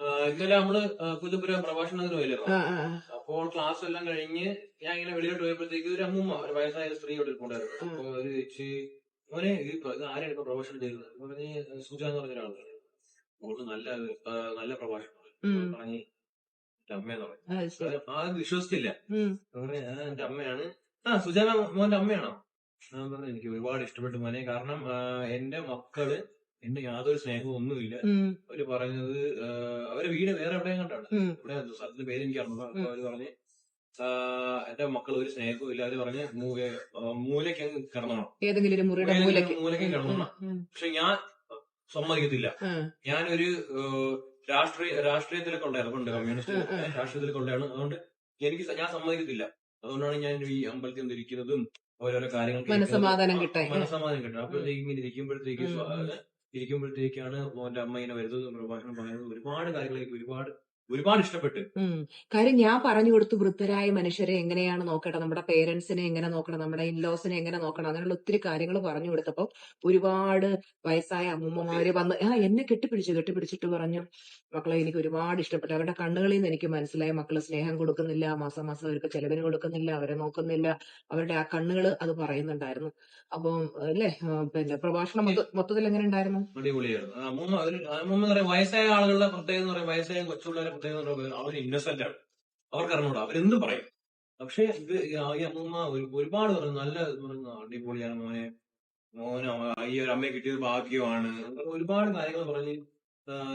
ഇന്നലെ നമ്മൾ ആ, കുതുമ്പുര പ്രഭാഷണത്തിന് പോയില്ലായിരുന്നു. അപ്പോൾ ക്ലാസ് എല്ലാം കഴിഞ്ഞ് ഞാൻ ഇങ്ങനെ വെളിയിലോട്ട് പോയപ്പോഴത്തേക്ക് ഒരു അമ്മൂമ്മ ഒരു വയസ്സായ ഒരു സ്ത്രീ ഇവിടെ ഇരിപ്പുണ്ടായിരുന്നു. അപ്പൊ ഒരു ചേച്ചി മോനെ ഈ ഇത് ആരാണ് ഇപ്പൊ പ്രഭാഷണം ചെയ്തത്? പറഞ്ഞ് സുജ എന്ന് പറഞ്ഞ ഒരാളാണ് നല്ല നല്ല പ്രഭാഷണം. പറഞ്ഞ് എന്റെ അമ്മയെന്ന് പറഞ്ഞു. ആദ്യം വിശ്വസിച്ചില്ല. ഉം. അപ്പൊ പറഞ്ഞ്, "ആ, എന്റെ അമ്മയാണ്. ആ സുജാന മോന്റെ അമ്മയാണോ? ഞാൻ പറഞ്ഞു എനിക്ക് ഒരുപാട് ഇഷ്ടപ്പെട്ടു മോനെ. കാരണം എന്റെ മക്കൾ എന്റെ യാതൊരു സ്നേഹവും ഒന്നുമില്ല. അവർ പറഞ്ഞത് അവരെ വീട് വേറെ എവിടെയും കണ്ടാണ്. ഇവിടെ സ്ഥലത്തിന്റെ പേര് എനിക്ക് അറിഞ്ഞു അപ്പൊ അവർ പറഞ്ഞ് എന്റെ മക്കൾ ഒരു സ്നേഹവും ഇല്ല. അവർ പറഞ്ഞ് മൂലയ്ക്ക് കിടന്നോണം. ഏതെങ്കിലും മൂലയ്ക്ക് കിടന്നോണം. പക്ഷെ ഞാൻ സമ്മതിക്കത്തില്ല. ഞാനൊരു രാഷ്ട്രീയ രാഷ്ട്രീയത്തിലൊക്കെ ഉണ്ടായിരുന്നു. പണ്ട് കമ്മ്യൂണിസ്റ്റ് രാഷ്ട്രീയത്തിൽ കൊണ്ടാണ് രാഷ്ട്രീയത്തിലൊക്കെ ഉണ്ടായിരുന്നു. അതുകൊണ്ട് എനിക്ക് ഞാൻ സമ്മതിക്കത്തില്ല. അതുകൊണ്ടാണ് ഞാൻ ഈ അമ്പലത്തിൽ നിന്നിരിക്കുന്നതും ഓരോരോ കാര്യങ്ങൾ മനസമാധാനം കിട്ടാൻ. മനസ്സമാധാനം കിട്ടും അപ്പോഴത്തേക്ക് ഇങ്ങനെ ഇരിക്കുമ്പോഴത്തേക്ക് ഇരിക്കുമ്പോഴത്തേക്കാണ് മോന്റെ അമ്മ ഇങ്ങനെ വരുന്നത് പ്രഭാഷണം പറയുന്നത്. ഒരുപാട് കാര്യങ്ങൾ ഒരുപാട് ഒരുപാട് ഇഷ്ടപ്പെട്ടു. കാര്യം ഞാൻ പറഞ്ഞു കൊടുത്തു വൃദ്ധരായ മനുഷ്യരെ എങ്ങനെയാണ് നോക്കേണ്ടത്? നമ്മുടെ പേരൻസിനെ എങ്ങനെ നോക്കണം? നമ്മുടെ ഇൻലോസിനെ എങ്ങനെ നോക്കണം? അങ്ങനെയുള്ള ഒത്തിരി കാര്യങ്ങൾ പറഞ്ഞു കൊടുത്തപ്പോൾ ഒരുപാട് വയസ്സായ അമ്മമാര് വന്ന് ആ എന്നെ കെട്ടിപ്പിടിച്ചു? കെട്ടിപ്പിടിച്ചിട്ട് പറഞ്ഞു. മക്കളെ എനിക്ക് ഒരുപാട് ഇഷ്ടപ്പെട്ടു. അവരുടെ കണ്ണുകളിൽ നിന്ന് എനിക്ക് മനസ്സിലായി. മക്കൾ സ്നേഹം കൊടുക്കുന്നില്ല. മാസം മാസം അവർക്ക് ചെലവിന് കൊടുക്കുന്നില്ല. അവരെ നോക്കുന്നില്ല. അവരുടെ ആ കണ്ണുകൾ അത് പറയുന്നുണ്ടായിരുന്നു. അപ്പം അല്ലേ? പിന്നെ പ്രഭാഷണം മൊത്തത്തിൽ എങ്ങനെ ഉണ്ടായിരുന്നു? അടിപൊളിയായിരുന്നു. വയസ്സായ ആളുകളുടെ പ്രത്യേകത വയസ്സായ കൊച്ചുപിള്ളേരെ പ്രത്യേകത അവർ ഇന്നസെന്റ് ആണ്. അവർക്ക് അറിഞ്ഞൂടാ. അവരെന്ത് പറയും. പക്ഷെ ഇത് ഈ അമ്മ ഒരു- ഒരുപാട് പറഞ്ഞു. നല്ല പറഞ്ഞു, അടിപൊളിയാണ് മോനെ മോനെ ഈ ഒരു അമ്മയെ കിട്ടിയത് ഭാഗ്യമാണ്. ഒരുപാട് കാര്യങ്ങൾ പറഞ്ഞ്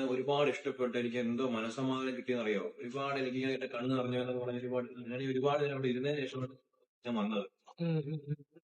ഒരുപാട് ഇഷ്ടപ്പെട്ടു എനിക്ക് എന്തോ മനസ്സമാധാനം കിട്ടിയെന്ന് അറിയോ ഒരുപാട് എനിക്ക് ഇങ്ങനെ കണ്ണ് നിറഞ്ഞു എന്നൊക്കെ പറഞ്ഞ് ഒരുപാട് ഞാൻ ഒരുപാട് നേരം അവിടെ ഇരുന്നതിന് ശേഷമാണ് ഞാൻ വന്നത്.